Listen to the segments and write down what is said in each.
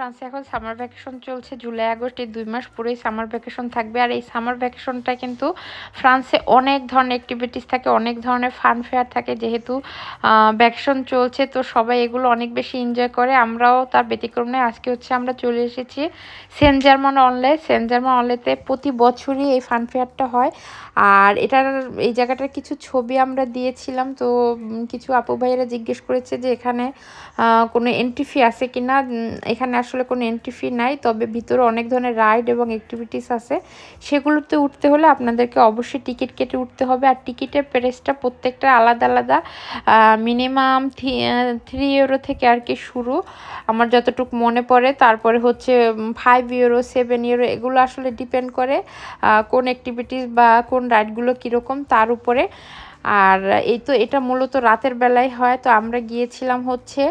ফ্রান্সে এখন summer vacation চলছে, জুলাই, আগস্ট, এই দুই মাস পুরোই সামার ভ্যাকেশন থাকবে। আর এই সামার ভ্যাকেশনটা কিন্তু ফ্রান্সে অনেক ধরনের অ্যাক্টিভিটিস থাকে, অনেক ধরনের ফান ফেয়ার থাকে যেহেতু ভ্যাকেশন চলছে। তো সবাই এগুলো অনেক বেশি এনজয় করে। আমরাও তার ব্যতিক্রম নেই আজকে হচ্ছে আমরা চলে এসেছি Saint Germain en Laye Saint Germain অনলেতে প্রতি বছরই এই ফান ফেয়ারটা হয়। আর এটার, এই জায়গাটার কিছু ছবি আমরা দিয়েছিলাম। তো কিছু আপু ভাইয়েরা জিজ্ঞেস করেছে যে এখানে কোনো এন্ট্রি ফি আছে কি না এখানে আসলে কোনো এন্ট্রি ফি নাই, তবে ভিতরে অনেক ধরনের রাইড এবং অ্যাক্টিভিটিস আছে। সেগুলোতে উঠতে হলে আপনাদেরকে অবশ্যই টিকিট কেটে উঠতে হবে। আর টিকিটের প্রাইসটা প্রত্যেকটা আলাদা আলাদা। মিনিমাম থ্রি ইউরো থেকে আর কি শুরু। আমার যতটুকু মনে পড়ে, তারপরে হচ্ছে ফাইভ ইউরো সেভেন ইউরো এগুলো আসলে ডিপেন্ড করে কোন অ্যাক্টিভিটিস বা কোন রাইডগুলো কীরকম তার উপরে। আর এই তো, এটা মূলত রাতের বেলায় হয়। তো আমরা গিয়েছিলাম হচ্ছে,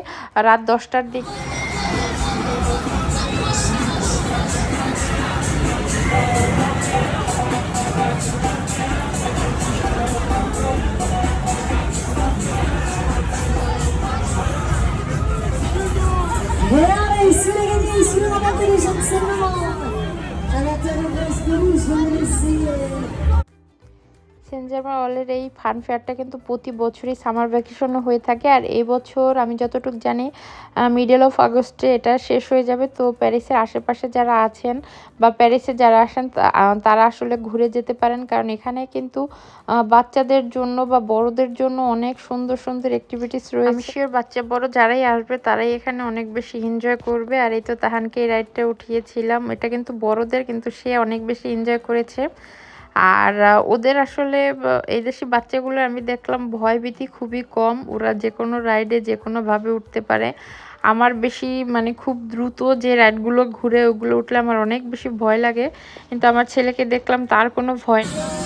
রাত দশটার দিকে। Beraber üstüne geldi, üstüne bakıyoruz, aksırma. Anahtarı gösteriyoruz, böyle size. Saint Germain ওয়ালের এই ফান ফেয়ারটা কিন্তু প্রতি বছরই সামার ভ্যাকেশনও হয়ে থাকে। আর এই বছর আমি যতটুকু জানি মিডল অফ আগস্টে এটা শেষ হয়ে যাবে। তো প্যারিসের আশেপাশে যারা আছেন বা প্যারিসে যারা আসেন তারা আসলে ঘুরে যেতে পারেন। কারণ এখানে কিন্তু বাচ্চাদের জন্য বা বড়দের জন্য অনেক সুন্দর সুন্দর অ্যাক্টিভিটিস রয়েছে। শিওর বাচ্চা বড় যারাই আসবে তারাই এখানে অনেক বেশি এনজয় করবে। আর এই তো তাহানকে এই রাইডটা উঠিয়েছিলাম। এটা কিন্তু বড়দের কিন্তু সে অনেক বেশি এনজয় করেছে। আর ওদের আসলে এই দেশি বাচ্চাগুলো আমি দেখলাম ভয়ভীতি খুবই কম। ওরা যে কোনো রাইডে যে কোনোভাবে উঠতে পারে। আমার বেশি মানে খুব দ্রুত যে রাইডগুলো ঘুরে ওগুলো উঠলে আমার অনেক বেশি ভয় লাগে। কিন্তু আমার ছেলেকে দেখলাম তার কোনো ভয় নেই।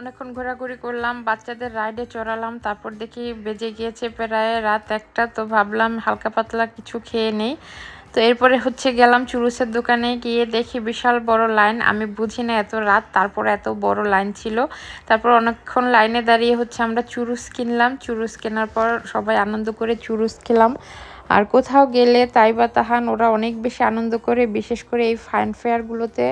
অনেকক্ষণ ঘোরাঘুরি করলাম, বাচ্চাদের রাইডে চড়ালাম, তারপর দেখি বেজে গিয়েছে প্রায় রাত একটা, তো ভাবলাম হালকা পাতলা কিছু খেয়ে নেই। তো এরপরে হচ্ছে গেলাম চুরুসের দোকানে গিয়ে দেখি বিশাল বড় লাইন, আমি বুঝি না এত রাত, তারপর এত বড় লাইন ছিল। তারপর অনেকক্ষণ লাইনে দাঁড়িয়ে হচ্ছে আমরা চুরুস কিনলাম, চুরুস কেনার পর সবাই আনন্দ করে চুরুস খেলাম। আর কোথাও গেলে তাই বা তাহান ওরা অনেক বেশি আনন্দ করে, বিশেষ করে এই ফাইন ফেয়ারগুলোতে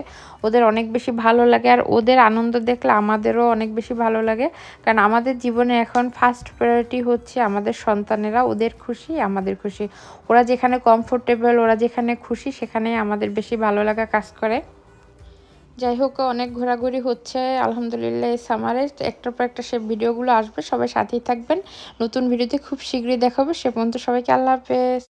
ওদের অনেক বেশি ভালো লাগে। আর ওদের আনন্দ দেখলে আমাদেরও অনেক বেশি ভালো লাগে। কারণ আমাদের জীবনে এখন ফার্স্ট প্রায়োরিটি হচ্ছে আমাদের সন্তানেরা, ওদের খুশি, আমাদের খুশি। ওরা যেখানে কমফোর্টেবল ওরা যেখানে খুশি সেখানে আমাদের বেশি ভালো লাগা কাজ করে। যাই হোক, অনেক ঘোরাঘুরি হচ্ছে, আলহামদুলিল্লাহ সামারে একটার পর একটা সে ভিডিওগুলো আসবে, সবাই সাথেই থাকবেন। নতুন ভিডিওতে খুব শীঘ্রই দেখাবো। সে পর্যন্ত সবাইকে আল্লাহ হাফেজ।